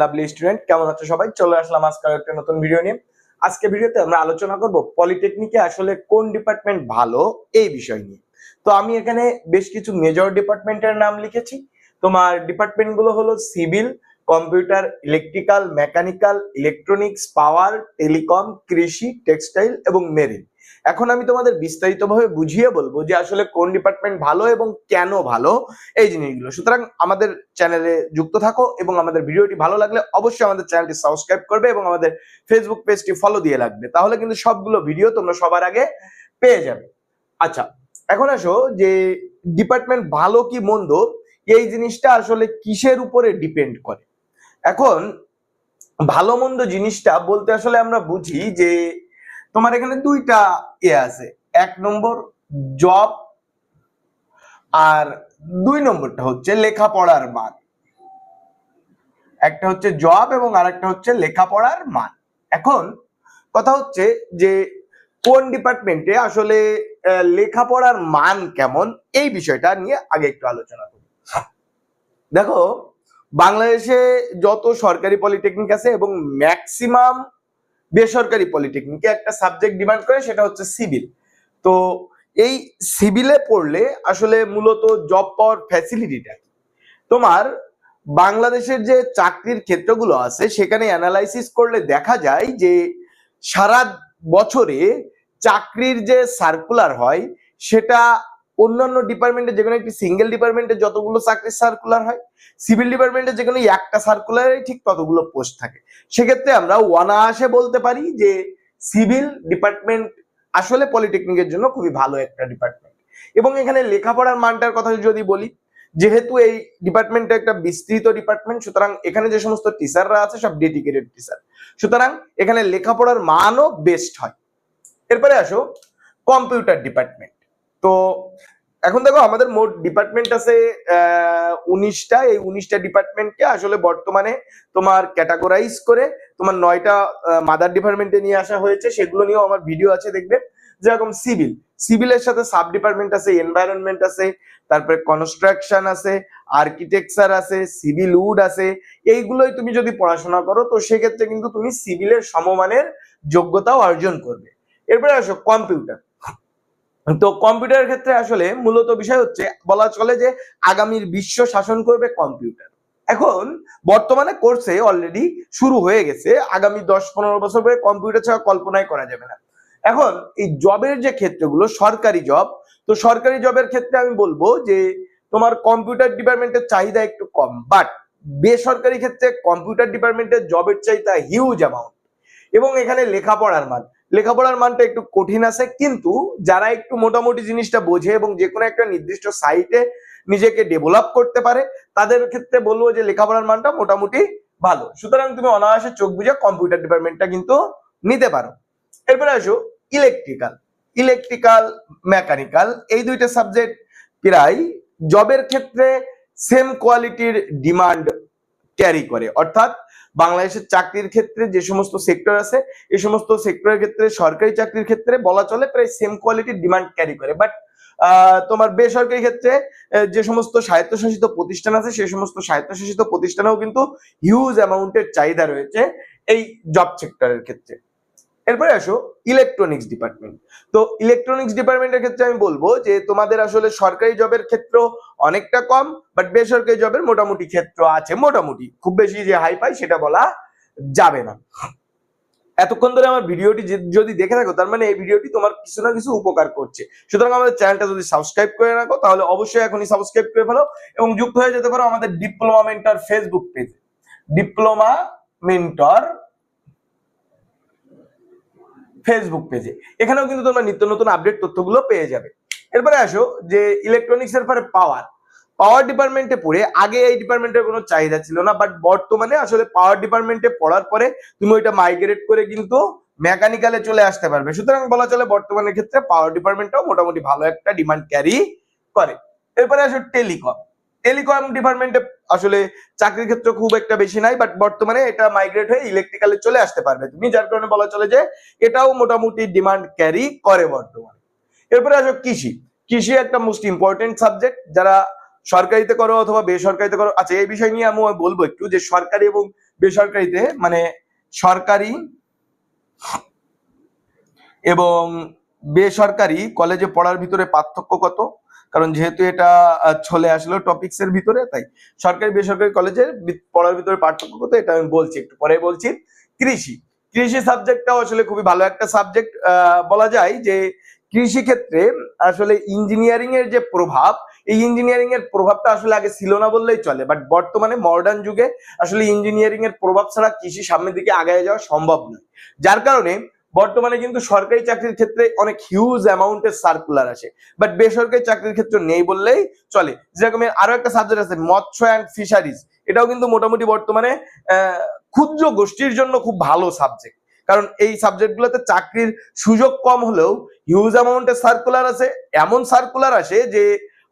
Lovely student কেমন আছো সবাই? চলে আসলাম নতুন ভিডিও নিয়ে। আজকে ভিডিওতে আমরা আলোচনা পলিটেকনিকে আসলে কোন ডিপার্টমেন্ট ভালো এই বিষয় নিয়ে। তো আমি এখানে বেশ কিছু মেজর নাম লিখেছি। তোমার civil computer electrical mechanical electronics power telecom কৃষি টেক্সটাইল এবং মেরিন এখন আমি তোমাদের বিস্তারিতভাবে বুঝিয়ে বলব যে আসলে কোন ডিপার্টমেন্ট ভালো এবং কেন ভালো এই জিনিসগুলো। সুতরাং আমাদের চ্যানেলে যুক্ত থাকো এবং আমাদের ভিডিওটি ভালো লাগলে অবশ্যই আমাদের চ্যানেলটি সাবস্ক্রাইব করবে এবং আমাদের ফেসবুক পেজটি ফলো দিয়ে লাগবে তাহলে কিন্তু সবগুলো ভিডিও তোমরা সবার আগে পেয়ে যাবে। আচ্ছা এখন আসো যে ডিপার্টমেন্ট ভালো কি মন্দ? এই জিনিসটা আসলে কিসের উপরে ডিপেন্ড করে? এখন ভালো মন্দ জিনিসটা বলতে আসলে আমরা বুঝি যে তোমার এখানে দুইটা এ আছে। এক নম্বর জব আর দুই নম্বরটা হচ্ছে লেখাপড়ার মান। একটা হচ্ছে জব এবং আরেকটা হচ্ছে লেখাপড়ার মান। এখন কথা হচ্ছে যে কোন ডিপার্টমেন্টে আসলে লেখাপড়ার মান কেমন, এই বিষয়টা নিয়ে আগে একটু আলোচনা করি। দেখো, বাংলাদেশে যত সরকারি পলিটেকনিক আছে এবং ম্যাক্সিমাম বেসরকারি পলিটেকনিকে একটা সাবজেক্ট ডিমান্ড করে, সেটা হচ্ছে সিভিল তো এই সিভিলে পড়লে আসলে মূলত জব পাওয়ার ফ্যাসিলিটিটা তোমার বাংলাদেশের যে চাকরির ক্ষেত্রগুলো আছে, সেখানে অ্যানালাইসিস করলে দেখা যায় যে সারা বছরে চাকরির যে সার্কুলার হয়, সেটা অন্যান্য ডিপার্টমেন্টে যেখানে একটি সিঙ্গেল ডিপার্টমেন্টে যতগুলো চাকরির সার্কুলার হয় সিভিল ডিপার্টমেন্টে যেখানে একটা সার্কুলারে ঠিক ততগুলো পোস্ট থাকে। সেক্ষেত্রে আমরা অনায়াসে বলতে পারি যে সিভিল ডিপার্টমেন্ট আসলে পলিটেকনিকের জন্য খুবই ভালো একটা ডিপার্টমেন্ট এবং এখানে লেখাপড়ার মানটার কথা যদি বলি, যেহেতু এই ডিপার্টমেন্টটা একটা বিস্তৃত ডিপার্টমেন্ট সুতরাং এখানে যে সমস্ত টিচাররা আছে সব ডেডিকেটেড টিচার সুতরাং এখানে লেখাপড়ার মানও বেস্ট হয়। এরপরে আসো কম্পিউটার ডিপার্টমেন্ট তো এখন দেখো আমাদের মোট ডিপার্টমেন্ট আছে উনিশটা। এই উনিশটা ডিপার্টমেন্টকে আসলে বর্তমানে তোমার ক্যাটাগরাইজ করে তোমার নয়টা মাদার ডিপার্টমেন্টে নিয়ে আসা হয়েছে। সেগুলো নিয়েও আমার ভিডিও আছে, দেখবে? যেরকম সিভিল সিভিলের সাথে সাব ডিপার্টমেন্ট আছে এনভায়রনমেন্ট আছে, তারপরে কনস্ট্রাকশন আছে আর্কিটেকচার আছে সিভিল উড আছে। এইগুলোই তুমি যদি পড়াশোনা করো, তো সেক্ষেত্রে কিন্তু তুমি সিভিলের সমমানের যোগ্যতাও অর্জন করবে। এরপরে আসো কম্পিউটার তো কম্পিউটারের ক্ষেত্রে আসলে মূলত বিষয় হচ্ছে, বলা চলে যে আগামীর বিশ্ব শাসন করবে কম্পিউটার। এখন বর্তমানে কোর্সে অলরেডি শুরু হয়ে গেছে, আগামী দশ পনেরো বছর পরে কম্পিউটার ছাড়া কল্পনাই করা যাবে না। এখন এই জবের যে ক্ষেত্রগুলো, সরকারি জব তো সরকারি জবের ক্ষেত্রে আমি বলব যে, তোমার কম্পিউটার ডিপার্টমেন্টের চাহিদা একটু কম বাট বেসরকারি ক্ষেত্রে কম্পিউটার ডিপার্টমেন্টের জবের চাহিদা হিউজ অ্যামাউন্ট এবং এখানে লেখাপড়ার মান লেখাপড়ার মানটা একটু কঠিন আছে, কিন্তু যারা একটু মোটামুটি জিনিসটা বোঝে এবং যে কোনো একটা নির্দিষ্ট সাইটে নিজেকে ডেভেলপ করতে পারে, তাদের ক্ষেত্রে বলব যে লেখাপড়ার মানটা মোটামুটি ভালো। সুতরাং তুমি অনায়াসে চোখ বুঝে কম্পিউটার ডিপার্টমেন্টটা কিন্তু নিতে পারো। এরপরে আসো ইলেকট্রিক্যাল ইলেকট্রিক্যাল মেকানিক্যাল এই দুইটা সাবজেক্ট প্রায় জবের ক্ষেত্রে সেম কোয়ালিটির ডিমান্ড ক্যারি করে। অর্থাৎ বাংলাদেশের চাকরির ক্ষেত্রে যে সমস্ত সেক্টর আছে, এই সমস্ত সেক্টরের ক্ষেত্রে, সরকারি চাকরির ক্ষেত্রে বলা চলে প্রায় সেম কোয়ালিটির ডিমান্ড ক্যারি করে। বাট তোমার বেসরকারি ক্ষেত্রে যে সমস্ত স্বায়ত্তশাসিত প্রতিষ্ঠান আছে, সেই সমস্ত স্বায়ত্তশাসিত প্রতিষ্ঠানেও কিন্তু হিউজ অ্যামাউন্টের চাহিদা রয়েছে এই জব সেক্টরের ক্ষেত্রে। এরপরে আসো ইলেকট্রনিক্স ডিপার্টমেন্ট তো ইলেকট্রনিক্স ডিপার্টমেন্টের ক্ষেত্রে আমি বলব যে তোমাদের আসলে সরকারি জবের ক্ষেত্র অনেকটা কম বাট বেসরকারি জবের মোটামুটি ক্ষেত্র আছে মোটামুটি। খুব বেশি যে হাই পাই সেটা বলা যাবে না। এতক্ষণ ধরে আমার ভিডিওটি যদি দেখে থাকো, তার মানে এই ভিডিওটি তোমার কিছু না কিছু উপকার করছে। সুতরাং আমাদের চ্যানেলটা যদি সাবস্ক্রাইব করে রাখো, তাহলে অবশ্যই এখনই সাবস্ক্রাইব করে ফেলো এবং যুক্ত হয়ে যেতে পারো আমাদের ডিপ্লোমা মেন্টর ফেসবুক পেজে ডিপ্লোমা মেন্টর ফেসবুক পেজে এখানেও কিন্তু তোমরা নিত্য নতুন আপডেট তথ্যগুলো পেয়ে যাবে। এরপরে আসো, যে ইলেকট্রনিক্স এর পরে পাওয়ার পাওয়ার ডিপার্টমেন্টে পড়ে, আগে এই ডিপার্টমেন্টের কোনো চাহিদা ছিল না বাট বর্তমানে আসলে পাওয়ার ডিপার্টমেন্টে পড়ার পরে তুমি ওইটা মাইগ্রেট করে কিন্তু মেকানিক্যালে চলে আসতে পারবে। সুতরাং বলা চলে বর্তমানের ক্ষেত্রে পাওয়ার ডিপার্টমেন্টটাও মোটামুটি ভালো একটা ডিমান্ড ক্যারি করে। এরপরে আসো টেলিকম টেলিকম ডিপার্টমেন্টে আসলে চাকরির ক্ষেত্রে খুব একটা বেশি নাই বাট বর্তমানে এটা মাইগ্রেট হয়ে ইলেকট্রিক্যালে চলে আসতে পারবে। তুমি যার কারণে বলা চলে যে এটাও মোটামুটি ডিমান্ড ক্যারি করে বর্তমানে। এরপরে আসো কৃষি। কৃষি একটা মোস্ট ইম্পর্টেন্ট সাবজেক্ট যারা সরকারিতে করো অথবা বেসরকারিতে করো আচ্ছা এই বিষয় নিয়ে আমি বলব একটু যে সরকারি এবং বেসরকারিতে মানে সরকারি এবং বেসরকারি কলেজে পড়ার ভিতরে পার্থক্য কত? কারণ যেহেতু এটা চলে আসলো টপিকস এর ভিতরে, তাই সরকারি বেসরকারি কলেজের পড়ার ভিতরে পার্থক্য কত এটা আমি বলছি, একটু পরে বলছি। কৃষি কৃষি সাবজেক্টটাও আসলে খুবই ভালো একটা সাবজেক্ট বলা যায় যে কৃষি ক্ষেত্রে আসলে ইঞ্জিনিয়ারিং এর যে প্রভাব, এই ইঞ্জিনিয়ারিং এর প্রভাবটা আসলে আগে ছিল না বললেই চলে বাট বর্তমানে মডার্ন যুগে আসলে ইঞ্জিনিয়ারিং এর প্রভাব ছাড়া কৃষি সামনের দিকে আগায় যাওয়া সম্ভব নয়। যার কারণে বর্তমানে কিন্তু সরকারি চাকরির ক্ষেত্রে অনেক হিউজ অ্যামাউন্টের সার্কুলার আসে বাট বেসরকারি চাকরির ক্ষেত্রে নেই বললেই চলে। যেরকম আরও একটা সাবজেক্ট আছে, মৎস্য অ্যান্ড ফিশারিজ এটাও কিন্তু মোটামুটি বর্তমানে ক্ষুদ্র গোষ্ঠীর জন্য খুব ভালো সাবজেক্ট কারণ এই সাবজেক্টগুলোতে চাকরির সুযোগ কম হলেও হিউজ অ্যামাউন্টের সার্কুলার আছে। এমন সার্কুলার আসে যে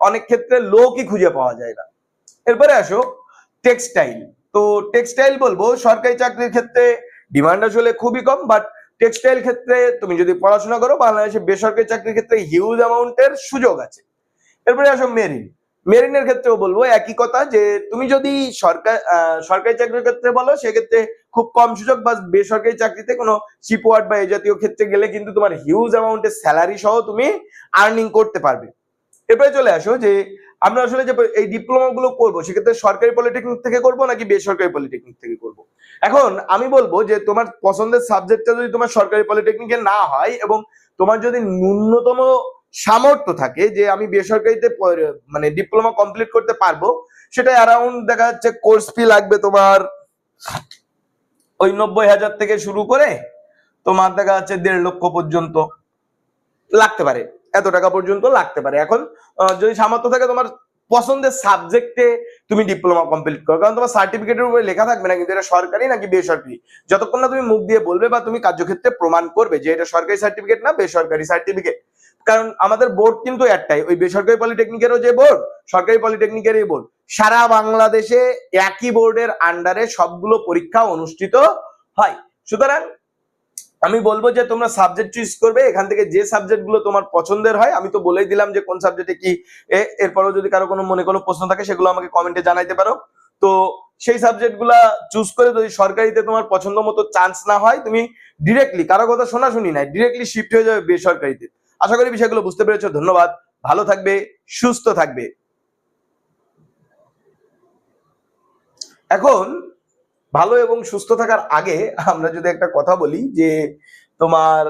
অনেক ক্ষেত্রে লোকই খুঁজে পাওয়া যায় না। এরপরে আসো টেক্সটাইল তো টেক্সটাইল বলব, সরকারি চাকরির ক্ষেত্রে ডিমান্ড আসলে খুবই কম বাট টেক্সটাইল ক্ষেত্রে তুমি যদি পড়াশোনা করো, বাংলাদেশে বেসরকারি চাকরির ক্ষেত্রে হিউজ অ্যামাউন্টের সুযোগ আছে। এরপরে আসো মেরিন। মেরিনের ক্ষেত্রেও বলব একই কথা যে, তুমি যদি সরকার সরকারি চাকরির ক্ষেত্রে বলো, সেক্ষেত্রে খুব কম সুযোগ, বা বেসরকারি চাকরিতে কোনো শিপওয়ার্ড বা এ জাতীয় ক্ষেত্রে গেলে কিন্তু তোমার হিউজ অ্যামাউন্টের স্যালারি সহ তুমি আর্নিং করতে পারবে। এরপরে চলে আসো যে, আমরা আসলে যে এই ডিপ্লোমা গুলো করব, সেক্ষেত্রে সরকারি পলিটেকনিক থেকে করব নাকি বেসরকারি পলিটেকনিক থেকে করব? এখন আমি বলব যে তোমার পছন্দের সাবজেক্টটা যদি তোমার সরকারি পলিটেকনিকে না হয় এবং তোমার যদি ন্যূনতম সামর্থ্য থাকে যে আমি বেসরকারিতে মানে ডিপ্লোমা কমপ্লিট করতে পারব সেটা অ্যারাউন্ড দেখা যাচ্ছে কোর্স ফি লাগবে তোমার ওই নব্বই হাজার থেকে শুরু করে তোমার দেখা যাচ্ছে দেড় লক্ষ পর্যন্ত লাগতে পারে, এত টাকা পর্যন্ত লাগতে পারে। এখন যদি সামর্থ্য থাকে তোমার পছন্দের সাবজেক্টে তুমি ডিপ্লোমা কমপ্লিট করো। কারণ তোমার সার্টিফিকেটের উপরে লেখা থাকবে না, কিন্তু এটা সরকারি নাকি বেসরকারি? যতক্ষণ না তুমি মুখ দিয়ে বলবে বা তুমি কার্যক্ষেত্রে প্রমাণ করবে যে এটা সরকারি সার্টিফিকেট না বেসরকারি সার্টিফিকেট কারণ আমাদের বোর্ড কিন্তু একটাই, ওই বেসরকারি পলিটেকনিকেরও যে বোর্ড সরকারি পলিটেকনিকেরই বোর্ড সারা বাংলাদেশে একই বোর্ডের আন্ডারে সবগুলো পরীক্ষা অনুষ্ঠিত হয়। সুতরাং আমি বলব যে তোমরা সাবজেক্ট চুজ করবে, এখান থেকে যে সাবজেক্টগুলো তোমার পছন্দের হয়, আমি তো বলেই দিলাম যে কোন সাবজেক্টে কি এরপরেও যদি কারও কোনো মনে কোনো প্রশ্ন থাকে, সেগুলো আমাকে কমেন্টে জানাইতে পারো। তো সেই সাবজেক্টগুলা চুজ করে যদি সরকারিতে তোমার পছন্দ মতো চান্স না হয়, তুমি ডিরেক্টলি কারও কথা শোনাশুনি নাই ডিরেক্টলি শিফট হয়ে যাবে বেসরকারিতে। আশা করি বিষয়গুলো বুঝতে পেরেছ, ধন্যবাদ, ভালো থাকবে, সুস্থ থাকবে। এখন ভালো এবং সুস্থ থাকার আগে আমরা যদি একটা কথা বলি যে তোমার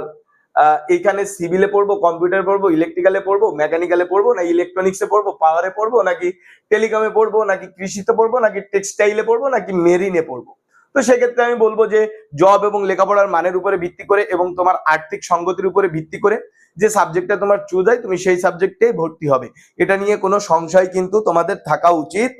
এখানে সিভিলে পড়ব কম্পিউটার পড়ব ইলেকট্রিক্যালে পড়ব মেকানিক্যালে পড়ব, না ইলেকট্রনিক্সে পড়ব পাওয়ারে পড়ব, নাকি টেলিকমে পড়ব, নাকি কৃষিতে পড়ব, নাকি টেক্সটাইলে পড়ব, নাকি মেরিনে পড়ব? তো সেক্ষেত্রে আমি বলব যে জব এবং লেখাপড়ার মানের উপরে ভিত্তি করে এবং তোমার আর্থিক সঙ্গতির উপরে ভিত্তি করে যে সাবজেক্টটা তোমার চুজ হয়, তুমি সেই সাবজেক্টেই ভর্তি হবে। এটা নিয়ে কোনো সংশয় কিন্তু তোমাদের থাকা উচিত